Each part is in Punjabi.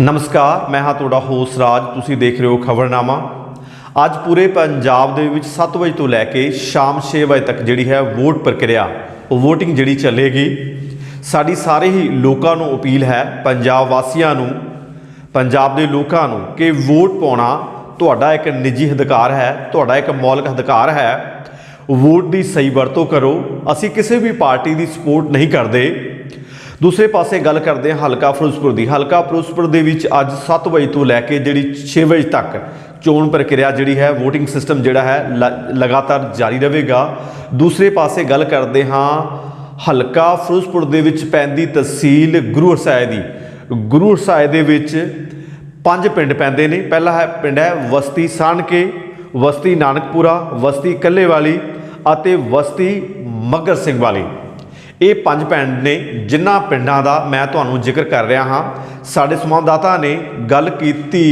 ਨਮਸਕਾਰ, ਮੈਂ ਹਾਂ ਤੁਹਾਡਾ ਹੋਸ ਰਾਜ, ਤੁਸੀਂ ਦੇਖ ਰਹੇ ਹੋ ਖਬਰਨਾਮਾ। ਅੱਜ ਪੂਰੇ ਪੰਜਾਬ ਦੇ ਵਿੱਚ 7 ਵਜੇ ਤੋਂ ਲੈ ਕੇ ਸ਼ਾਮ 6 ਵਜੇ ਤੱਕ ਜਿਹੜੀ ਹੈ ਵੋਟ ਪ੍ਰਕਿਰਿਆ, ਉਹ VOTING ਜਿਹੜੀ ਚੱਲੇਗੀ। ਸਾਡੀ ਸਾਰੇ ਹੀ ਲੋਕਾਂ ਨੂੰ ਅਪੀਲ ਹੈ, ਪੰਜਾਬ ਵਾਸੀਆਂ ਨੂੰ, ਪੰਜਾਬ ਦੇ ਲੋਕਾਂ ਨੂੰ ਕਿ ਵੋਟ ਪਾਉਣਾ ਤੁਹਾਡਾ ਇੱਕ ਨਿੱਜੀ ਅਧਿਕਾਰ ਹੈ, ਤੁਹਾਡਾ ਇੱਕ ਮੌਲਿਕ ਅਧਿਕਾਰ ਹੈ। ਵੋਟ ਦੀ ਸਹੀ ਵਰਤੋਂ ਕਰੋ। ਅਸੀਂ ਕਿਸੇ ਵੀ ਪਾਰਟੀ ਦੀ ਸਪੋਰਟ ਨਹੀਂ ਕਰਦੇ। ਦੂਸਰੇ ਪਾਸੇ ਗੱਲ ਕਰਦੇ ਹਾਂ ਹਲਕਾ ਫਿਰੋਜ਼ਪੁਰ ਦੀ। ਹਲਕਾ ਫਿਰੋਜ਼ਪੁਰ ਦੇ ਵਿੱਚ ਅੱਜ 7 ਵਜੇ ਤੋਂ ਲੈ ਕੇ ਜਿਹੜੀ 6 ਵਜੇ ਤੱਕ ਚੋਣ ਪ੍ਰਕਿਰਿਆ ਜਿਹੜੀ ਹੈ, VOTING ਸਿਸਟਮ ਜਿਹੜਾ ਹੈ, ਲ- ਲਗਾਤਾਰ ਜਾਰੀ ਰਹੇਗਾ। ਦੂਸਰੇ ਪਾਸੇ ਗੱਲ ਕਰਦੇ ਹਾਂ ਹਲਕਾ ਫਿਰੋਜ਼ਪੁਰ ਦੇ ਵਿੱਚ ਪੈਂਦੀ ਤਹਿਸੀਲ ਗੁਰੂ ਹਰਸਾਏ ਦੀ। ਗੁਰੂ ਹਰਸਾਏ ਦੇ ਵਿੱਚ ਪੰਜ ਪਿੰਡ ਪੈਂਦੇ ਨੇ। ਪਹਿਲਾ ਹੈ, ਪਿੰਡ ਹੈ ਵਸਤੀ ਸਾਨਕੇ ਵਸਤੀ ਨਾਨਕਪੁਰਾ, ਵਸਤੀ ਕੱਲੇਵਾਲੀ ਅਤੇ ਵਸਤੀ ਮਗਰ ਸਿੰਘ ਵਾਲੀ। ਇਹ ਪੰਜ ਪਿੰਡ ਨੇ ਜਿਨ੍ਹਾਂ ਪਿੰਡਾਂ ਦਾ ਮੈਂ ਤੁਹਾਨੂੰ ਜ਼ਿਕਰ ਕਰ ਰਿਹਾ ਹਾਂ। ਸਾਡੇ ਸੰਵਾਦਦਾਤਾ ਨੇ ਗੱਲ ਕੀਤੀ।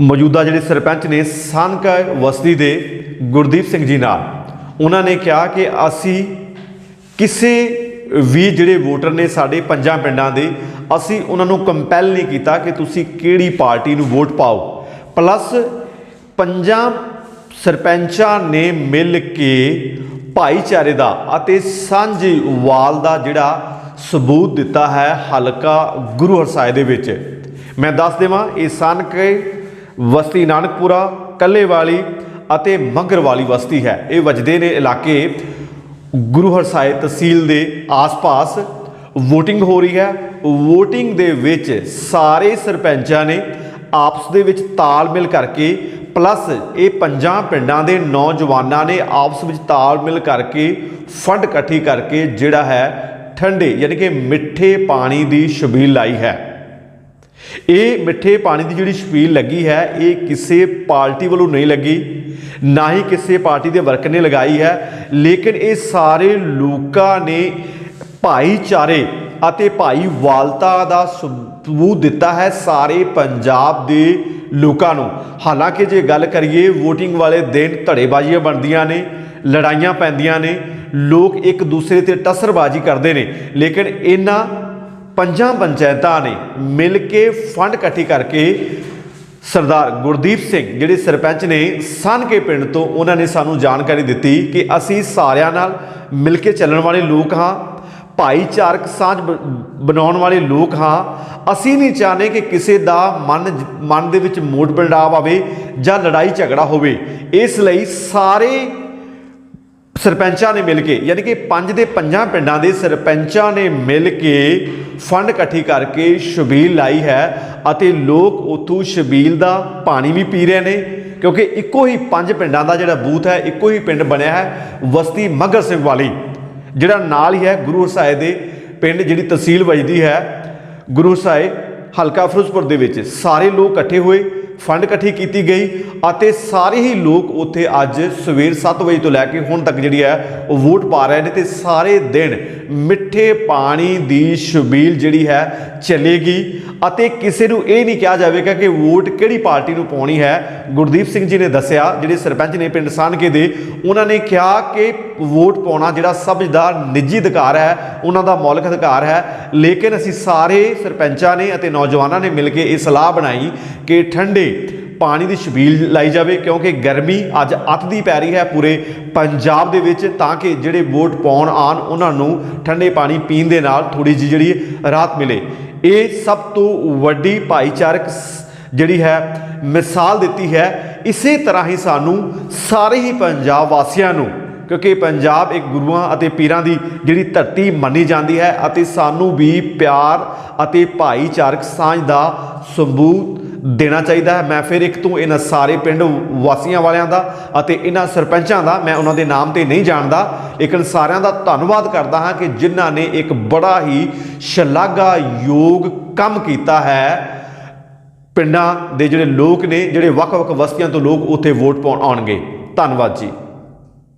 ਮੌਜੂਦਾ ਜਿਹੜੇ ਸਰਪੰਚ ਨੇ ਸਾਨਕਾ ਵਸਤੀ ਦੇ ਗੁਰਦੀਪ ਸਿੰਘ ਜੀ ਨਾਲ, ਉਹਨਾਂ ਨੇ ਕਿਹਾ ਕਿ ਅਸੀਂ ਕਿਸੇ ਵੀ ਜਿਹੜੇ ਵੋਟਰ ਨੇ ਸਾਡੇ ਪੰਜਾਂ ਪਿੰਡਾਂ ਦੇ, ਅਸੀਂ ਉਹਨਾਂ ਨੂੰ ਕੰਪੈਲ ਨਹੀਂ ਕੀਤਾ ਕਿ ਤੁਸੀਂ ਕਿਹੜੀ ਪਾਰਟੀ ਨੂੰ ਵੋਟ ਪਾਓ। ਪਲੱਸ ਪੰਜਾਂ ਸਰਪੰਚਾਂ ਨੇ ਮਿਲ ਕੇ ਭਾਈਚਾਰੇ ਦਾ ਅਤੇ ਸਾਂਝੇਵਾਲ ਦਾ ਜਿਹੜਾ ਸਬੂਤ ਦਿੱਤਾ ਹੈ ਹਲਕਾ ਗੁਰੂ ਹਰਸਾਏ ਦੇ ਵਿੱਚ। ਮੈਂ ਦੱਸ ਦੇਵਾਂ, ਇਹ ਸਨ ਸਨਕੇ ਵਸਤੀ ਨਾਨਕਪੁਰਾ, ਕੱਲੇਵਾਲੀ ਅਤੇ ਮੰਗਰਵਾਲੀ ਵਸਤੀ ਹੈ। ਇਹ ਵਜਦੇ ਨੇ ਇਲਾਕੇ ਗੁਰੂ ਹਰਸਾਏ ਤਹਿਸੀਲ ਦੇ ਆਸ-ਪਾਸ। VOTING ਹੋ ਰਹੀ ਹੈ। VOTING ਦੇ ਵਿੱਚ ਸਾਰੇ ਸਰਪੰਚਾਂ ਨੇ ਆਪਸ ਦੇ ਵਿੱਚ ਤਾਲਮੇਲ ਕਰਕੇ ਪਲੱਸ ਇਹ ਪੰਜਾਂ ਪਿੰਡਾਂ ਦੇ ਨੌਜਵਾਨਾਂ ਨੇ ਆਪਸ ਵਿੱਚ ਤਾਲਮੇਲ ਕਰਕੇ ਫੰਡ ਇਕੱਠੀ ਕਰਕੇ ਜਿਹੜਾ ਹੈ ਠੰਡੇ ਯਾਨੀ ਕਿ ਮਿੱਠੇ ਪਾਣੀ ਦੀ ਛਬੀਲ ਲਾਈ ਹੈ। ਇਹ ਮਿੱਠੇ ਪਾਣੀ ਦੀ ਜਿਹੜੀ ਛਬੀਲ ਲੱਗੀ ਹੈ, ਇਹ ਕਿਸੇ ਪਾਰਟੀ ਵੱਲੋਂ ਨਹੀਂ ਲੱਗੀ, ਨਾ ਹੀ ਕਿਸੇ ਪਾਰਟੀ ਦੇ ਵਰਕਰ ਨੇ ਲਗਾਈ ਹੈ, ਲੇਕਿਨ ਇਹ ਸਾਰੇ ਲੋਕਾਂ ਨੇ ਭਾਈਚਾਰੇ ਅਤੇ ਭਾਈ ਵਾਲਤਾ ਦਾ ਸਬੂਤ ਦਿੱਤਾ ਹੈ। ਸਾਰੇ ਪੰਜਾਬ ਦੇ ਲੋਕਾਂ ਨੂੰ। ਹਾਲਾਂਕਿ ਜੇ ਗੱਲ ਕਰੀਏ VOTING ਵਾਲੇ ਦਿਨ ਧੜੇਬਾਜ਼ੀਆਂ ਬਣਦੀਆਂ ਨੇ, ਲੜਾਈਆਂ ਪੈਂਦੀਆਂ ਨੇ, ਲੋਕ ਇੱਕ ਦੂਸਰੇ ਤੇ ਟਸਰਬਾਜ਼ੀ ਕਰਦੇ ਨੇ। ਲੇਕਿਨ ਇਹਨਾਂ ਪੰਜਾਂ ਪੰਚਾਇਤਾਂ ਨੇ ਮਿਲ ਕੇ ਫੰਡ ਇਕੱਠੀ ਕਰਕੇ ਸਰਦਾਰ ਗੁਰਦੀਪ ਸਿੰਘ, ਜਿਹੜੇ ਸਰਪੰਚ ਨੇ ਸਨਕੇ ਪਿੰਡ ਤੋਂ ਉਹਨਾਂ ਨੇ ਸਾਨੂੰ ਜਾਣਕਾਰੀ ਦਿੱਤੀ ਕਿ ਅਸੀਂ ਸਾਰਿਆਂ ਨਾਲ ਮਿਲ ਕੇ ਚੱਲਣ ਵਾਲੇ ਲੋਕ ਹਾਂ। ਭਾਈਚਾਰਕ ਸਾਂਝ ਬ- ਬਣਾਉਣ ਵਾਲੇ ਲੋਕ ਹਾਂ। ਅਸੀਂ ਨਹੀਂ ਚਾਹਨੇ ਕਿ ਕਿਸੇ ਦਾ ਮਨ ਮਨ ਦੇ ਵਿੱਚ ਮੋੜ ਪਿੰਡਾਵ ਆਵੇ ਜਾਂ ਲੜਾਈ ਝਗੜਾ ਹੋਵੇ। ਇਸ ਲਈ ਸਾਰੇ ਸਰਪੰਚਾਂ ਨੇ ਮਿਲ ਕੇ, ਯਾਨੀ ਕਿ ਪੰਜ ਦੇ ਪੰਜਾਂ ਪਿੰਡਾਂ ਦੇ ਸਰਪੰਚਾਂ ਨੇ ਮਿਲ ਕੇ ਫੰਡ ਇਕੱਠੀ ਕਰਕੇ ਸ਼ਬੀਲ ਲਾਈ ਹੈ ਅਤੇ ਲੋਕ ਉਥੋਂ ਸ਼ਬੀਲ ਦਾ ਪਾਣੀ ਵੀ ਪੀ ਰਹੇ ਨੇ, ਕਿਉਂਕਿ ਇੱਕੋ ਹੀ ਪੰਜ ਪਿੰਡਾਂ ਦਾ ਜਿਹੜਾ ਬੂਥ ਹੈ, ਇੱਕੋ ਹੀ ਪਿੰਡ ਬਣਿਆ ਹੈ, ਵਸਤੀ ਮਗਰ ਸਿੰਘ ਵਾਲੀ। ਜਿਹੜਾ ਨਾਲ ਹੀ ਹੈ ਗੁਰੂ ਹਰਸਾਏ ਦੇ ਪਿੰਡ ਜਿਹੜੀ ਤਹਿਸੀਲ ਵੱਜਦੀ ਹੈ, ਗੁਰੂ ਹਰਸਾਏ ਹਲਕਾ ਫਿਰੋਜ਼ਪੁਰ ਦੇ ਵਿੱਚ। ਸਾਰੇ ਲੋਕ ਇਕੱਠੇ ਹੋਏ, ਫੰਡ ਇਕੱਠੀ ਕੀਤੀ ਗਈ ਅਤੇ ਸਾਰੇ ਹੀ ਲੋਕ ਉੱਥੇ ਅੱਜ ਸਵੇਰ 7 ਵਜੇ ਤੋਂ ਲੈ ਕੇ ਹੁਣ ਤੱਕ ਜਿਹੜੀ ਹੈ, ਉਹ ਵੋਟ ਪਾ ਰਹੇ ਨੇ ਤੇ ਸਾਰੇ ਦਿਨ ਮਿੱਠੇ ਪਾਣੀ ਦੀ ਸ਼ਬੀਲ ਜਿਹੜੀ ਹੈ ਚੱਲੇਗੀ ਅਤੇ ਕਿਸੇ ਨੂੰ ਇਹ ਨਹੀਂ ਕਿਹਾ ਜਾਵੇਗਾ ਕਿ ਵੋਟ ਕਿਹੜੀ ਪਾਰਟੀ ਨੂੰ ਪਾਉਣੀ ਹੈ। ਗੁਰਦੀਪ ਸਿੰਘ ਜੀ ਨੇ ਦੱਸਿਆ, ਜਿਹੜੇ ਸਰਪੰਚ ਨੇ ਪਿੰਡ ਸਾਨਕੇ ਦੇ, ਉਹਨਾਂ ਨੇ ਕਿਹਾ ਕਿ ਵੋਟ ਪਾਉਣਾ ਜਿਹੜਾ ਸਭ ਦਾ ਨਿੱਜੀ ਅਧਿਕਾਰ ਹੈ, ਉਹਨਾਂ ਦਾ ਮੌਲਿਕ ਅਧਿਕਾਰ ਹੈ। ਲੇਕਿਨ ਅਸੀਂ ਸਾਰੇ ਸਰਪੰਚਾਂ ਨੇ ਅਤੇ ਨੌਜਵਾਨਾਂ ਨੇ ਮਿਲ ਕੇ ਇਹ ਸਲਾਹ ਬਣਾਈ ਕਿ ਠੰਡੇ ਪਾਣੀ ਦੀ ਛਬੀਲ ਲਾਈ ਜਾਵੇ, ਕਿਉਂਕਿ ਗਰਮੀ ਅੱਜ ਅੱਤ ਦੀ ਪੈ ਰਹੀ ਹੈ ਪੂਰੇ ਪੰਜਾਬ ਦੇ ਵਿੱਚ, ਤਾਂ ਕਿ ਜਿਹੜੇ ਵੋਟ ਪਾਉਣ ਆਣ ਉਹਨਾਂ ਨੂੰ ਠੰਡੇ ਪਾਣੀ ਪੀਣ ਦੇ ਨਾਲ ਥੋੜੀ ਜਿਹੀ ਜਿਹੜੀ ਰਾਹਤ ਮਿਲੇ। ਇਹ ਸਭ ਤੋਂ ਵੱਡੀ ਭਾਈਚਾਰਕ ਸ- ਜਿਹੜੀ ਹੈ, ਮਿਸਾਲ ਦਿੱਤੀ ਹੈ। ਇਸੇ ਤਰ੍ਹਾਂ ਹੀ ਸਾਨੂੰ ਸਾਰੇ ਹੀ ਪੰਜਾਬ ਵਾਸੀਆਂ ਨੂੰ, ਕਿਉਂਕਿ ਪੰਜਾਬ ਇੱਕ ਗੁਰੂਆਂ ਅਤੇ ਪੀਰਾਂ ਦੀ ਜਿਹੜੀ ਧਰਤੀ ਮੰਨੀ ਜਾਂਦੀ ਹੈ ਅਤੇ ਸਾਨੂੰ ਵੀ ਪਿਆਰ ਅਤੇ ਭਾਈਚਾਰਕ ਸਾਂਝ ਦਾ ਸਬੂਤ ਦੇਣਾ ਚਾਹੀਦਾ ਹੈ। ਮੈਂ ਫਿਰ ਇੱਕ ਤੋਂ ਇਹਨਾਂ ਸਾਰੇ ਪਿੰਡ ਵਾਸੀਆਂ ਵਾਲਿਆਂ ਦਾ ਅਤੇ ਇਹਨਾਂ ਸਰਪੰਚਾਂ ਦਾ, ਮੈਂ ਉਹਨਾਂ ਦੇ ਨਾਮ ਤੇ ਨਹੀਂ ਜਾਣਦਾ। ਲੇਕਿਨ ਸਾਰਿਆਂ ਦਾ ਧੰਨਵਾਦ ਕਰਦਾ ਹਾਂ ਕਿ ਜਿਨ੍ਹਾਂ ਨੇ ਇੱਕ ਬੜਾ ਹੀ ਸ਼ਲਾਘਾਯੋਗ ਕੰਮ ਕੀਤਾ ਹੈ। ਪਿੰਡਾਂ ਦੇ ਜਿਹੜੇ ਲੋਕ ਨੇ, ਜਿਹੜੇ ਵੱਖ-ਵੱਖ ਵਸਤੀਆਂ ਤੋਂ ਲੋਕ ਉੱਥੇ ਵੋਟ ਪਾਉਣ ਆਉਣਗੇ। ਧੰਨਵਾਦ ਜੀ।